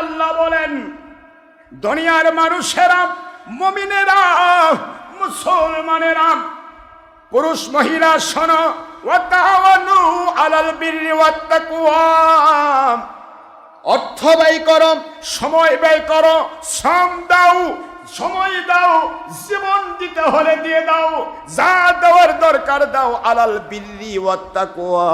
আল্লাহ বলেন, দুনিয়ার মানুষেরা, মমিনেরা, মুসলমানেরা, পুরুষ, মহিলা, শোন অর্থ ব্যয় করো, সময় ব্যয় করো, শ্রম দাও, সময় দাও, জীবন দিতে হলে দিয়ে দাও, যা দেওয়ার দরকার দাও, আলাল বিল্লি ওয়াত্তাকওয়া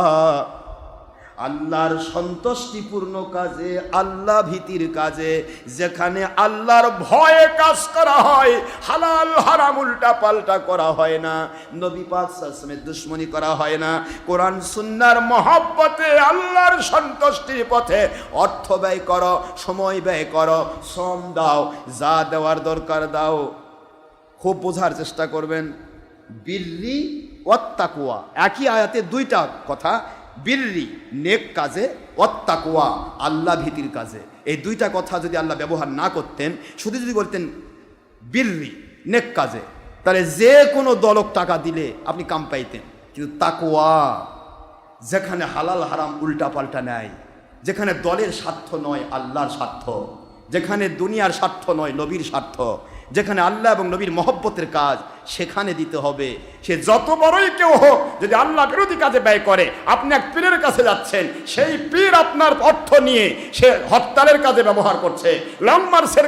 আল্লাহর সন্তুষ্টিপূর্ণ কাজে, আল্লাহ ভীতির কাজে, যেখানে আল্লাহর ভয়ে কাজ করা হয়, হালাল, হারাম, উল্টা পাল্টা করা হয় না। নবী পাক সাসমের দুশ্মনী করা হয় না। কোরআন, সুন্নার মহব্বতে আল্লাহর সন্তুষ্টির পথে অর্থ ব্যয় করো, সময় ব্যয় করো শ্রম দাও, যা দেওয়ার দরকার দাও। খুব বোঝার চেষ্টা করবেন। বিল্লি অত্তাকুয়া একই আয়াতে দুইটা কথা বিল্লি নেক কাজে অত্তাকুয়া আল্লাহ ভীতির কাজে। এই দুইটা কথা যদি আল্লাহ ব্যবহার না করতেন, শুধু যদি বলতেন বিল্লি নেক কাজে, তাহলে যে কোনো দলক টাকা দিলে আপনি কাম পাইতেন। কিন্তু তাকুয়া যেখানে হালাল হারাম উল্টা পাল্টা নেয়, যেখানে দলের স্বার্থ নয়, আল্লাহর স্বার্থ, যেখানে দুনিয়ার স্বার্থ নয়, নবীর স্বার্থ যেখানে আল্লাহ এবং নবীর মহব্বতের কাজ সেখানে দিতে হবে। সে যত বড়ই কেউ হোক, যদি আল্লাহ বিরোধী কাজে ব্যয় করে, আপনি এক পীরের কাছে যাচ্ছেন, সেই পীর আপনার অর্থ নিয়ে সে হরতালের কাজে ব্যবহার করছে লং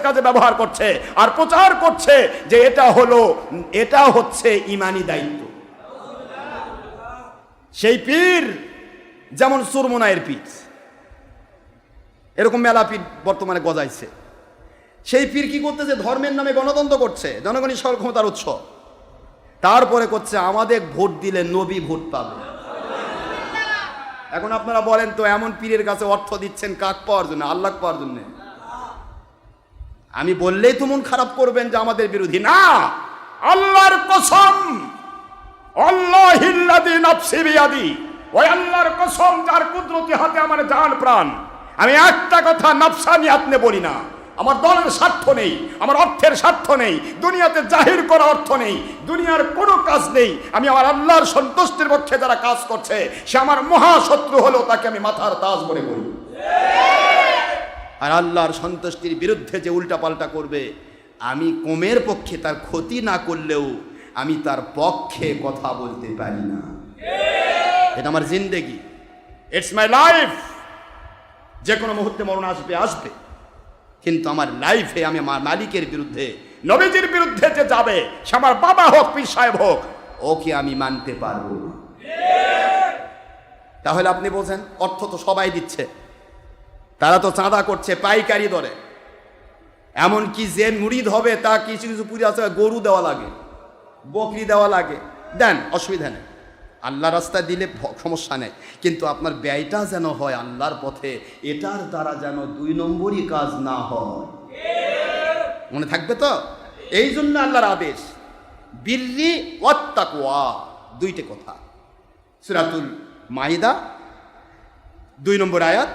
কাজে ব্যবহার করছে, আর প্রচার করছে যে এটা হলো, এটা হচ্ছে ইমানি দায়িত্ব। সেই পীর যেমন সুরমোনায়ের পীর, এরকম মেলা পীর বর্তমানে গজাইছে। সেই পীর কি করতেছে? ধর্মের নামে গণতন্ত্র করছে। জনগণই সরল ক্ষমতার উৎস। তারপরে করছে, আমাদের ভোট দিলে নবী ভোট পাবে। এখন আপনারা বলেন তো, এমন পীরের কাছে অর্থ দিচ্ছেন কাক পাওয়ার জন্য, আল্লাহ পাওয়ার জন্য? আমি বললেই তো মন খারাপ করবেন যে আমাদের বিরোধী। না! আল্লাহর কসম ওই আল্লাহর কসম যার কুদরতি হাতে আমার জান প্রাণ। আমি একটা কথা নাফসানি আপনি বলি না। আমার দলের স্বার্থ নেই, আমার অর্থের স্বার্থ নেই, দুনিয়াতে জাহির করা অর্থ নেই, দুনিয়ার কোনো কাজ নেই। আমি আমার আল্লাহর সন্তুষ্টির পক্ষে যারা কাজ করছে, সে আমার মহাশত্রু হলেও তাকে আমি মাথার তাজ মনে করি। আর আল্লাহর সন্তুষ্টির বিরুদ্ধে যে উল্টাপাল্টা করবে, আমি কমের পক্ষে তার ক্ষতি না করলেও আমি তার পক্ষে কথা বলতে পারি না। এটা আমার জিন্দেগি। ইটস মাই লাইফ যে কোনো মুহূর্তে মরণ আসবে আসবে। কিন্তু আমার লাইফে আমি আমার মালিকের বিরুদ্ধে, নবীজির বিরুদ্ধে যে যাবে, সে আমার বাবা হোক, পীর সাহেব হোক, ওকে আমি মানতে পারব তাহলে আপনি বলছেন, অর্থ তো সবাই দিচ্ছে। তারা তো চাঁদা করছে, পাইকারি দরে। এমনকি যে মুড়িদ হবে তা কিছু কিছু পুজো আছে, গরু দেওয়া লাগে, বকরি দেওয়া লাগে। দেন, অসুবিধা নেই। আল্লাহ রাস্তায় দিলে সমস্যা নেই। কিন্তু আপনার ব্যয়টা যেন হয় আল্লাহর পথে, এটার দ্বারা যেন দুই নম্বরই কাজ না হয়। মনে থাকবে তো? এই জন্য আল্লাহর আদেশ বিল্লি ওয়াত্তাকুয়া দুইটে কথা। সুরাতুল মাইদা, দুই নম্বর আয়াত,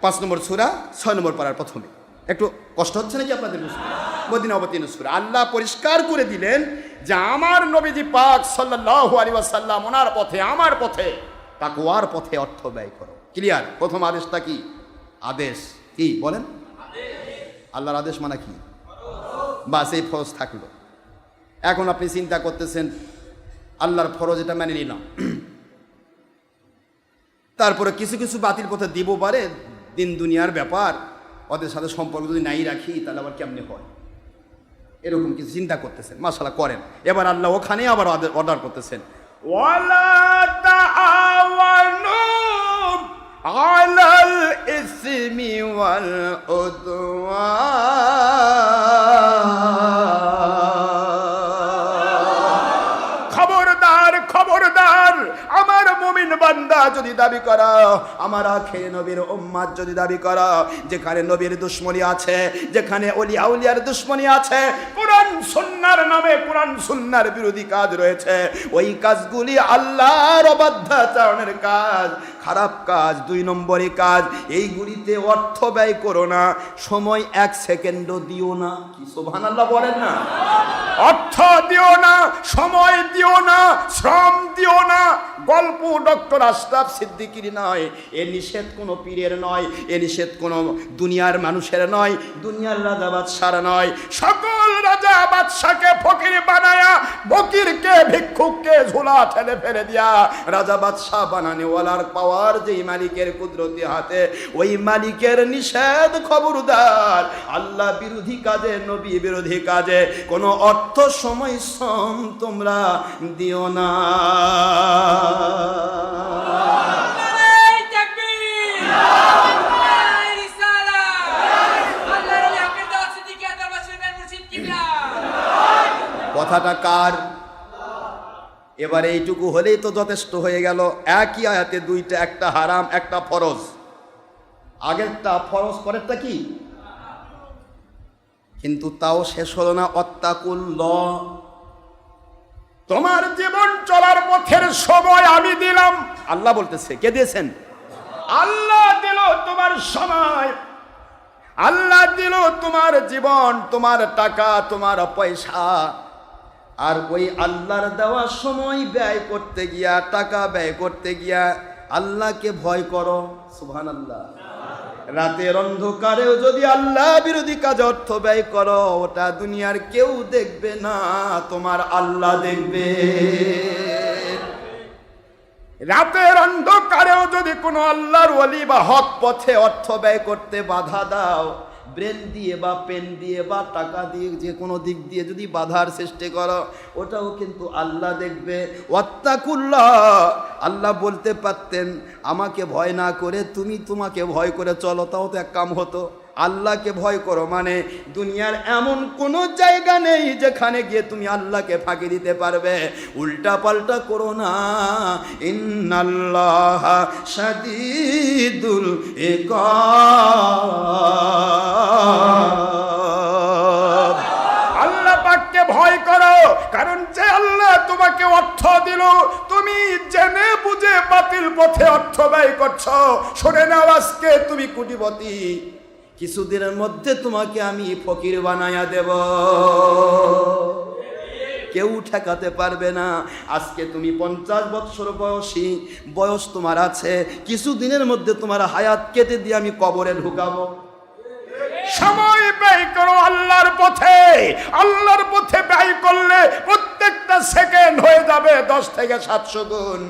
পাঁচ নম্বর সুরা, ছয় নম্বর পাড়ার প্রথমে। একটু কষ্ট হচ্ছে নাকি আপনাদের বুঝতে? মদিনা অবতীর্ণ সুরা। আল্লাহ পরিষ্কার করে দিলেন যে আমার নবীজি পাক সাল্লাল্লাহু আলাইহি ওয়াসাল্লাম ওনার পথে, আমার পথে, তাকওয়ার পথে অর্থ ব্যয় করো। ক্লিয়ার প্রথম আদেশটা কি? আদেশ কি? বলেন। আল্লাহর আদেশ মানে কি? বাস, এই ফরজ থাকল। এখন আপনি চিন্তা করতেছেন, আল্লাহর ফরজ এটা মেনে নিলাম। তারপরে কিছু কিছু বাতিল পথে দিব পারে, দিন দুনিয়ার ব্যাপার, ওদের সাথে সম্পর্ক যদি নাই রাখি, তাহলে আবার কেমনে হয়? এরকম কিছু চিন্তা করতেছেন? মাসালা করেন। এবার আল্লাহ ওখানে আবার অর্ডার করতেছেন। আলাল যদি দাবি করা, আমার আখে নবীর উম্মাদ যদি দাবি করা, যেখানে নবীর দুশ্মনী আছে, যেখানে অলি আউলিয়ার দুশ্মনী আছে, কোরআন সুন্নার নামে কোরআন সুন্নার বিরোধী কাজ রয়েছে। ওই কাজগুলি আল্লাহর অবাধ্যাচরণের কাজ। খারাপ কাজ, দুই নম্বরে কাজ এইগুলিতে অর্থ ব্যয় করো না, সময় এক সেকেন্ডও দিও না। কি সোভান বলেন না? অর্থ দিও না, সময় দিও না, শ্রম দিও না। গল্প ডক্টর আশরাফ সিদ্দিকির নয়, এ নিষেধ কোনো পীরের নয়, এ নিষেধ কোনো দুনিয়ার মানুষের নয়, দুনিয়ার রাজা বাদশার নয়। সকল রাজা বাদশাকে ফকির বানায়া ফকিরকে ভিক্ষুককে ঝোলা ঠেলে ফেলে দিয়া রাজা বাদশাহ বানানেওয়ালার পাওয়ার যেই মালিকের কুদরতি হাতে ওই মালিকের নিষেধ খবরদার। আল্লাহ বিরোধী কাজে নবী বিরোধী কাজে কোনো অর্থ সময় শ্রম তোমরা দিও না। কথাটা কার? এবার এইটুকু হলেই তো যথেষ্ট হয়ে গেল। একই আয়াতে দুইটা, একটা হারাম, একটা ফরজ। আগেরটা ফরজ, পরেরটা কি? কিন্তু তাও শেষ হলো না। অত্যাকুল্ল তোমার জীবন চলার পথের সময় আমি দিলাম। আল্লাহ বলতেছে, কে দিয়েছেন? আল্লাহ দিল তোমার সময়। আল্লাহ দিল তোমার জীবন, তোমার টাকা, তোমার পয়সা। আর ওই আল্লাহর দেওয়া সময় ব্যয় করতে গিয়া, টাকা ব্যয় করতে গিয়া আল্লাহকে ভয় করো। সুহান আল্লাহ রাতের অন্ধকারেও যদি আল্লাহ বিরোধী কাজ অর্থ ব্যয় করো, ওটা দুনিয়ার কেউ দেখবে না, তোমার আল্লাহ দেখবে। রাতের অন্ধকারেও যদি কোনো আল্লাহর ওলি বা হক পথে অর্থ ব্যয় করতে বাধা দাও ব্রেন দিয়ে বা পেন দিয়ে বা টাকা দিয়ে যে কোনো দিক দিয়ে যদি বাধার সৃষ্টি করো, ওটাও কিন্তু আল্লাহ দেখবে। অত্যাকুল্লাহ আল্লাহ বলতে পারতেন, আমাকে ভয় না করে, তুমি তোমাকে ভয় করে চলো, তাও তো এক কাম হতো। আল্লাহকে ভয় করো মানে দুনিয়ার এমন কোনো জায়গা নেই যেখানে গিয়ে তুমি আল্লাহকে ফাঁকি দিতে পারবে। উল্টা পাল্টা করো না। ইন্নাল্লাহ সাদিদুল ইকাব। আল্লাহ ভয় করো, কারণ যে আল্লাহ তোমাকে অর্থ দিল, তুমি জেনে বুঝে বাতিল পথে অর্থ ব্যয় করছ। শুনে নাও আজকে তুমি কুটিপতি। কিছুদিনের মধ্যে তোমাকে আমি ফকির বানায়া দেব। কেউ ঠেকাতে পারবে না। আজকে তুমি পঞ্চাশ বৎসর বয়সী, বয়স তোমার আছে। কিছুদিনের মধ্যে তোমার হায়াত কেটে দিয়ে আমি কবরে ঢুকাবো। সময় ব্যয় করো আল্লাহর পথে। আল্লাহর পথে ব্যয় করলে প্রত্যেকটা সেকেন্ড হয়ে যাবে দশ থেকে সাতশো গুণ।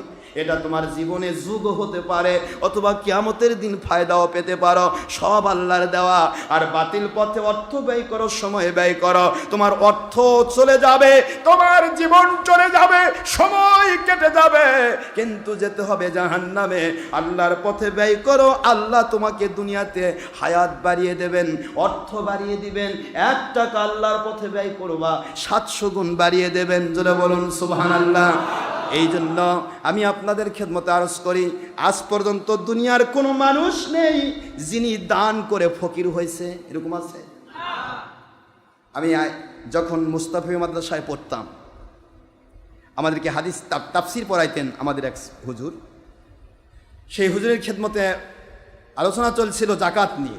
এটা তোমার জীবনে যুগ হতে পারে, অথবা কিয়ামতের দিন ফায়দাও পেতে পারো। সব আল্লাহর দেওয়া। আর বাতিল পথে অর্থ ব্যয় করো, সময় ব্যয় করো। তোমার অর্থ চলে যাবে, তোমার জীবন চলে যাবে, সময় কেটে যাবে। কিন্তু যেতে হবে জাহান্নামে। আল্লাহর পথে ব্যয় করো, আল্লাহ তোমাকে দুনিয়াতে হায়াত বাড়িয়ে দেবেন, অর্থ বাড়িয়ে দিবেন। এক টাকা আল্লাহর পথে ব্যয় করবা, সাতশো গুণ বাড়িয়ে দেবেন। যেটা বলুন সুবহান আল্লাহ এই জন্য আমি আপনাদের খেদমতে আরজ করি, আজ পর্যন্ত দুনিয়ার কোনো মানুষ নেই যিনি দান করে ফকির হয়েছে। এরকম আছে? আমি যখন মুস্তাফি মাদ্রাসায় পড়তাম, আমাদেরকে হাদিস তাপ- তাফসির পড়াইতেন আমাদের এক হুজুর। সেই হুজুরের খেদমতে আলোচনা চলছিল জাকাত নিয়ে,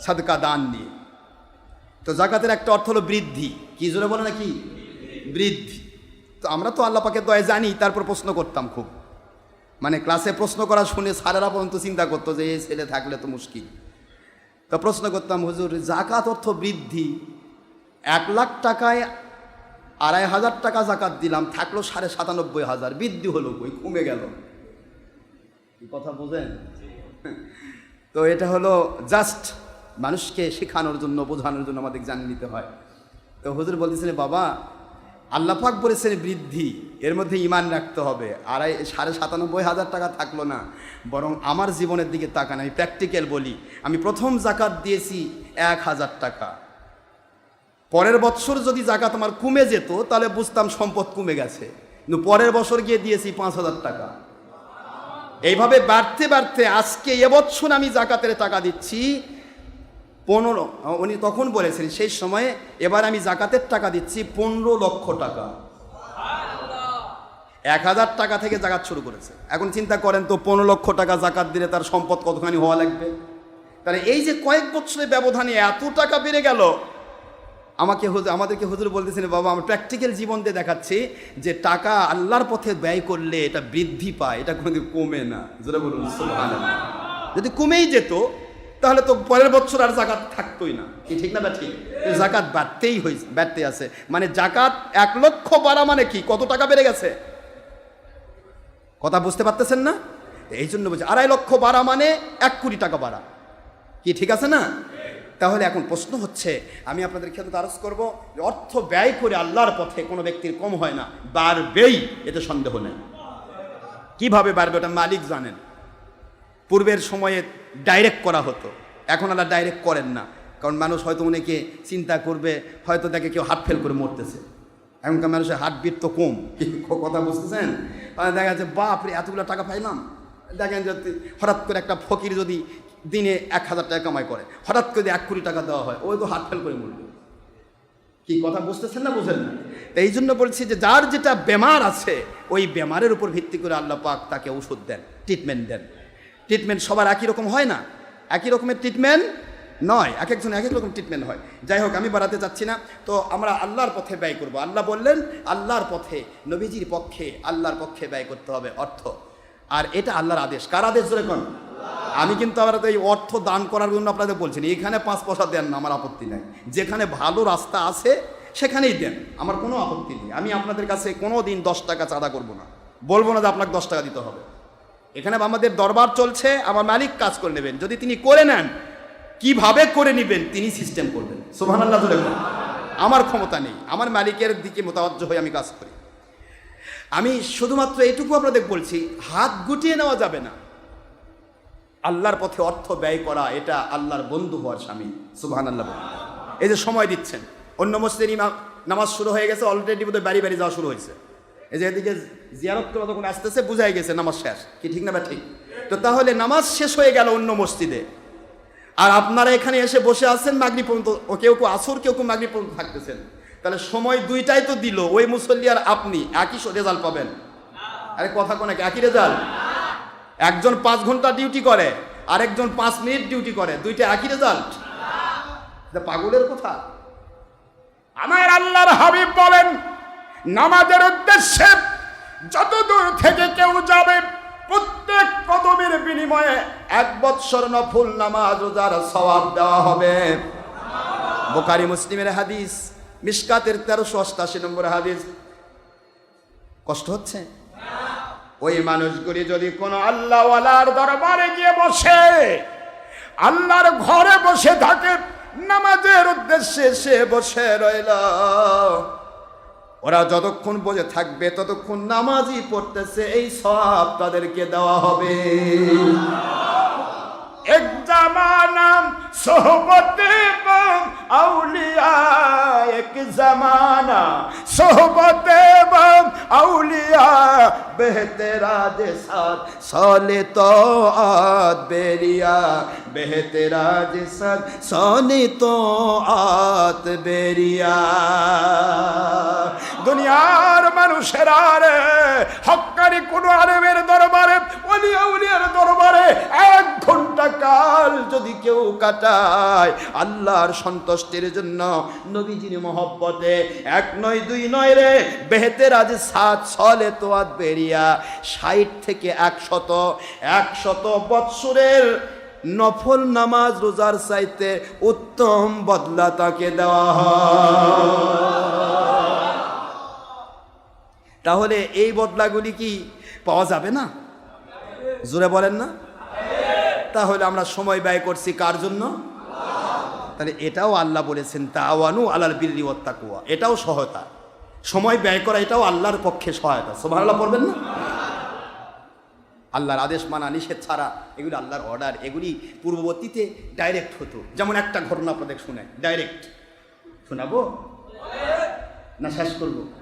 সাদকা দান নিয়ে। তো জাকাতের একটা অর্থ হলো বৃদ্ধি। কি জোরে বলে নাকি? বৃদ্ধি। আমরা তো আল্লাহ পাকে দয়া জানি, তারপর প্রশ্ন করতাম খুব। মানে ক্লাসে প্রশ্ন করা শুনে সারেরা পর্যন্ত চিন্তা করতো যে এই ছেলে থাকলে তো মুশকিল। তো প্রশ্ন করতাম, হুজুর, জাকাত অর্থ বৃদ্ধি। এক লাখ টাকায় আড়াই হাজার টাকা জাকাত দিলাম, থাকল সাড়ে সাতানব্বই হাজার। বৃদ্ধি হলো কই? কমে গেল। কথা বোঝেন? তো এটা হলো জাস্ট মানুষকে শেখানোর জন্য, বোঝানোর জন্য আমাদের জানিয়ে নিতে হয়। তো হুজুর বলতেছিলেন বাবা আল্লাহ পাক বলেছেন বৃদ্ধি, এর মধ্যে ইমান রাখতে হবে। আড়াই, সাড়ে সাতানব্বই হাজার টাকা থাকল না, বরং আমার জীবনের দিকে তাকান, আমি প্র্যাকটিক্যাল বলি। আমি প্রথম জাকাত দিয়েছি এক হাজার টাকা। পরের বছর যদি জাকাত আমার কমে যেত, তাহলে বুঝতাম সম্পদ কমে গেছে। কিন্তু পরের বছর গিয়ে দিয়েছি পাঁচ হাজার টাকা। এইভাবে বাড়তে বাড়তে আজকে এবছর আমি জাকাতের টাকা দিচ্ছি পনেরো, উনি তখন বলেছেন সেই সময়ে এবার আমি জাকাতের টাকা দিচ্ছি পনেরো লক্ষ টাকা। এক হাজার টাকা থেকে জাকাত শুরু করেছে। এখন চিন্তা করেন তো, পনেরো লক্ষ টাকা জাকাত দিলে তার সম্পদ কতখানি হওয়া লাগবে? তাহলে এই যে কয়েক বছরের ব্যবধানে এত টাকা বেড়ে গেল, আমাকে আমাদেরকে হুজুর বলতেছেন, বাবা আমরা প্র্যাকটিক্যাল জীবন দিয়ে দেখাচ্ছি যে টাকা আল্লাহর পথে ব্যয় করলে এটা বৃদ্ধি পায়, এটা কোনোদিন কমে না। যেটা বলুন। যদি কমেই যেত তাহলে তো পরের বছর আর জাকাত থাকতোই না। কি ঠিক না ঠিক? জাকাত বাড়তেই হয়েছে বাড়তে আছে। মানে জাকাত এক লক্ষ বাড়া মানে কি? কত টাকা বেড়ে গেছে? কথা বুঝতে পারতেছেন না? এই জন্য বলছি আড়াই লক্ষ বাড়া মানে এক কোটি টাকা বাড়া। কি ঠিক আছে না? তাহলে এখন প্রশ্ন হচ্ছে আমি আপনাদের ক্ষেত্রে আরজ করব যে অর্থ ব্যয় করে আল্লাহর পথে কোনো ব্যক্তির কম হয় না বাড়বেই এতে সন্দেহ নেই। কীভাবে বাড়বে ওটা মালিক জানেন। পূর্বের সময়ে ডাইরেক্ট করা হতো। এখন আল্লাহ ডাইরেক্ট করেন না। কারণ মানুষ হয়তো অনেকে চিন্তা করবে, হয়তো দেখে কেউ হার্ট ফেল করে মরতেছে। এখনকার মানুষের হার্টবিট তো কম। কথা বুঝতেছেন? দেখা যাচ্ছে বাপরে এতগুলো টাকা পাইলাম। দেখেন যদি হঠাৎ করে একটা ফকির যদি দিনে এক হাজার টাকা কামাই করে, হঠাৎ করে যদি এক কোটি টাকা দেওয়া হয় ওই তো হার্ট ফেল করে মরবে। কি কথা বুঝতেছেন না বুঝেন না? তো এই জন্য বলছি যে, যার যেটা বেমার আছে, ওই বেমারের উপর ভিত্তি করে আল্লাহ পাক তাকে ওষুধ দেন ট্রিটমেন্ট দেন। ট্রিটমেন্ট সবার একই রকম হয় না? একই রকমের ট্রিটমেন্ট নয়। এক একজন এক এক রকম ট্রিটমেন্ট হয়। যাই হোক, আমি বাড়াতে চাচ্ছি না। তো আমরা আল্লাহর পথে ব্যয় করব। আল্লাহ বললেন, আল্লাহর পথে, নবীজির পক্ষে আল্লাহর পক্ষে ব্যয় করতে হবে। অর্থ। আর এটা আল্লাহর আদেশ। কার আদেশ ধরে কোন? আমি কিন্তু আবার এই অর্থ দান করার জন্য আপনাদের বলছি না। এখানে পাঁচ পয়সা দেন না, আমার আপত্তি নাই। যেখানে ভালো রাস্তা আছে, সেখানেই দেন। আমার কোনো আপত্তি নেই। আমি আপনাদের কাছে কোনো দিন দশ টাকা চাঁদা করব না। বলব না যে আপনাকে দশ টাকা দিতে হবে। এখানে আমাদের দরবার চলছে, আমার মালিক কাজ করে নেবেন। যদি তিনি করে নেন, কীভাবে করে নেবেন তিনি সিস্টেম করবেন। সোহান আল্লাহ আমার ক্ষমতা নেই, আমার মালিকের দিকে মোতাবজ্জ হয়ে আমি কাজ করি। আমি শুধুমাত্র এটুকু আপনাদের বলছি, হাত গুটিয়ে নেওয়া যাবে না। আল্লাহর পথে অর্থ ব্যয় করা, এটা আল্লাহর বন্ধু হওয়ার স্বামী। সুবহান আল্লাহ এই যে সময় দিচ্ছেন, অন্য মসজিদের ইমাম, নামাজ শুরু হয়ে গেছে অলরেডি বোধহয় বাড়ি বাড়ি যাওয়া শুরু হয়েছে। এই যে এদিকে জিয়ারত করে যখন আসতেছে, বুঝাই গেছে, নামাজ শেষ। কি ঠিক না বা ঠিক তো তাহলে নামাজ শেষ হয়ে গেল অন্য মসজিদে। আর আপনারা এখানে এসে বসে আছেন মাগরি পর্যন্ত কেউ কেউ আসর, কেউ কেউ মাগরি পর্যন্ত থাকতেছেন। তাহলে সময় দুইটাই তো দিল, ওই মুসল্লি আর আপনি, একই রেজাল্ট পাবেন। আরে কথা কোন এক- একই রেজাল্ট? একজন পাঁচ ঘণ্টা ডিউটি করে, আরেকজন পাঁচ মিনিট ডিউটি করে, দুইটা একই রেজাল্ট? পাগলের কথা। আমার আল্লাহর হাবিব বলেন নামাজের উদ্দেশ্যে যত দূর থেকে কেউ যাবে, প্রত্যেক কদমের বিনিময়ে এক বৎসর নফুল নামাজ রোজার সওয়াব দেওয়া হবে। বোকারি মুসলিমের হাদিস মিসকাতের তেরোশো অষ্টাশি নম্বর হাদিস। কষ্ট হচ্ছে? ওই মানুষগুলি যদি কোনো আল্লাহওয়ালার দরবারে গিয়ে বসে, আল্লাহর ঘরে বসে থাকে, নামাজের উদ্দেশ্যে সে বসে রইল। ওরা যতক্ষণ বসে থাকবে, ততক্ষণ নামাজই পড়তেছে, এই সব তাদেরকে দেওয়া হবে। এক জামানাম সোহবতে আউলিয়া, এক জামানা সোহবতে বম আউলিয়া বেহতেরা সাথ সলে তো আদ বেরিয়া। বেহতেরা সাথ সনে তো আত বেরিয়া। দুনিয়ার মানুষেরা রে হক্কারি কোন আলেমের দরবারে অলিয়া উলিয়ার দরবারে এক ঘণ্টা কাল যদি কেউ কাটায়, আল্লাহর সন্তুষ্টির জন্য নবীজির মহব্বতে এক নয় দুই নয় রে। বেহেতের আজ সাত ছলে তোয়াত বেরিয়া। ষাট থেকে একশত একশত বৎসরের নফল নামাজ রোজার চাইতে উত্তম বদলা তাকে দেওয়া তাহলে এই বদলাগুলি কি পাওয়া যাবে না? জোরে বলেন না। তাহলে আমরা সময় ব্যয় করছি কার জন্য? তাহলে এটাও আল্লাহ বলেছেন, তাওয়ানু আলাল বিল্লি ওয়াত্তাকুয়া এটাও সহায়তা। সময় ব্যয় করা এটাও আল্লাহর পক্ষে সহায়তা। সুবহানাল্লাহ পড়বেন না? আল্লাহর আদেশ মানা, নিষেধ ছাড়া এগুলি আল্লাহর অর্ডার এগুলি পূর্ববর্তীতে ডাইরেক্ট হতো। যেমন একটা ঘটনা আপনাদের শুনে ডাইরেক্ট শোনাবো? না শেষ করব?